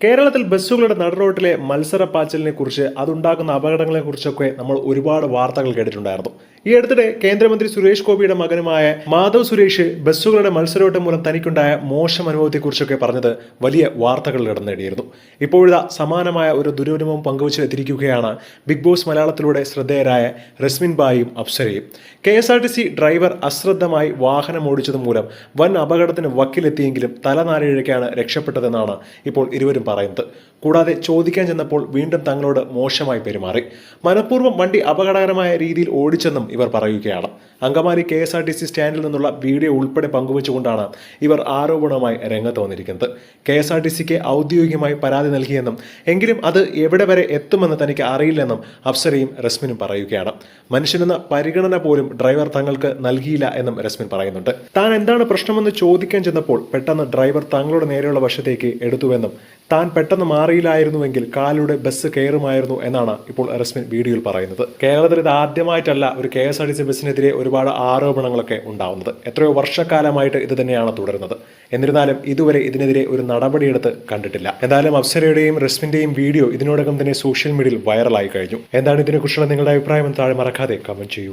കേരളത്തിൽ ബസ്സുകളുടെ നടുറോട്ടിലെ പാച്ചലിനെ കുറിച്ച് അതുണ്ടാക്കുന്ന അപകടങ്ങളെ കുറിച്ചൊക്കെ നമ്മൾ ഒരുപാട് വാർത്തകൾ കേട്ടിട്ടുണ്ടായിരുന്നു. ഈ അടുത്തിടെ കേന്ദ്രമന്ത്രി സുരേഷ് ഗോപിയുടെ മകനുമായ മാധവ് സുരേഷ് ബസ്സുകളുടെ മത്സരോട്ടം മൂലം തനിക്കുണ്ടായ മോശം അനുഭവത്തെക്കുറിച്ചൊക്കെ പറഞ്ഞത് വലിയ വാർത്തകൾ ഇടം നേടിയിരുന്നു സമാനമായ ഒരു ദുരനുഭവം പങ്കുവച്ച് എത്തിയിരിക്കുകയാണ് ബിഗ് ബോസ് മലയാളത്തിലൂടെ ശ്രദ്ധേയരായ റസ്മിൻ ബായും അപ്സരയും. K S R T C driver അശ്രദ്ധമായി വാഹനം ഓടിച്ചത് മൂലം വൻ അപകടത്തിന് വക്കിലെത്തിയെങ്കിലും തലനാരിഴയ്ക്കാണ് രക്ഷപ്പെട്ടതെന്നാണ് ഇപ്പോൾ ഇരുവരും പറയുന്നത്. കൂടാതെ ചോദിക്കാൻ ചെന്നപ്പോൾ വീണ്ടും തങ്ങളോട് മോശമായി പെരുമാറി. മനഃപൂർവം വണ്ടി അപകടകരമായ രീതിയിൽ ഓടിച്ചെന്നും ഇവർ പറയുകയാണ്. Angamaly K S R T C സ്റ്റാൻഡിൽ നിന്നുള്ള വീഡിയോ ഉൾപ്പെടെ പങ്കുവച്ചുകൊണ്ടാണ് ഇവർ ആരോപണവുമായി രംഗത്ത് വന്നിരിക്കുന്നത്. കെ എസ് ആർ ടി സിക്ക് ഔദ്യോഗികമായി പരാതി നൽകിയെന്നും എങ്കിലും അത് എവിടെ വരെ എത്തുമെന്ന് തനിക്ക് അറിയില്ലെന്നും അപ്സരയും റസ്മിനും പറയുകയാണ്. മനുഷ്യനെന്ന പരിഗണന പോലും ഡ്രൈവർ തങ്ങൾക്ക് നൽകിയില്ല എന്നും രസ്മിൻ പറയുന്നുണ്ട്. താൻ എന്താണ് പ്രശ്നമെന്ന് ചോദിക്കാൻ ചെന്നപ്പോൾ പെട്ടെന്ന് ഡ്രൈവർ തങ്ങളുടെ നേരെയുള്ള വശത്തേക്ക് എടുത്തുവെന്നും താൻ പെട്ടെന്ന് മാറിയില്ലായിരുന്നുവെങ്കിൽ കാലിലൂടെ ബസ് കയറുമായിരുന്നു എന്നാണ് ഇപ്പോൾ റസ്മിൻ വീഡിയോയിൽ പറയുന്നത്. കേരളത്തിൽ ഇത് ആദ്യമായിട്ടല്ല ഒരു K S R T C ബസ്സിനെതിരെ ഒരുപാട് ആരോപണങ്ങളൊക്കെ ഉണ്ടാവുന്നത്. എത്രയോ വർഷക്കാലമായിട്ട് ഇത് തന്നെയാണ് തുടരുന്നത്. എന്നിരുന്നാലും ഇതുവരെ ഇതിനെതിരെ ഒരു നടപടിയെടുത്ത് കണ്ടിട്ടില്ല. എന്തായാലും അപ്സരയുടെയും റസ്മിന്റെയും വീഡിയോ ഇതിനോടകം തന്നെ സോഷ്യൽ മീഡിയയിൽ വൈറലായി കഴിഞ്ഞു. എന്താണ് ഇതിനെക്കുറിച്ചുള്ള നിങ്ങളുടെ അഭിപ്രായം താഴെ മറക്കാതെ കമന്റ് ചെയ്യൂ.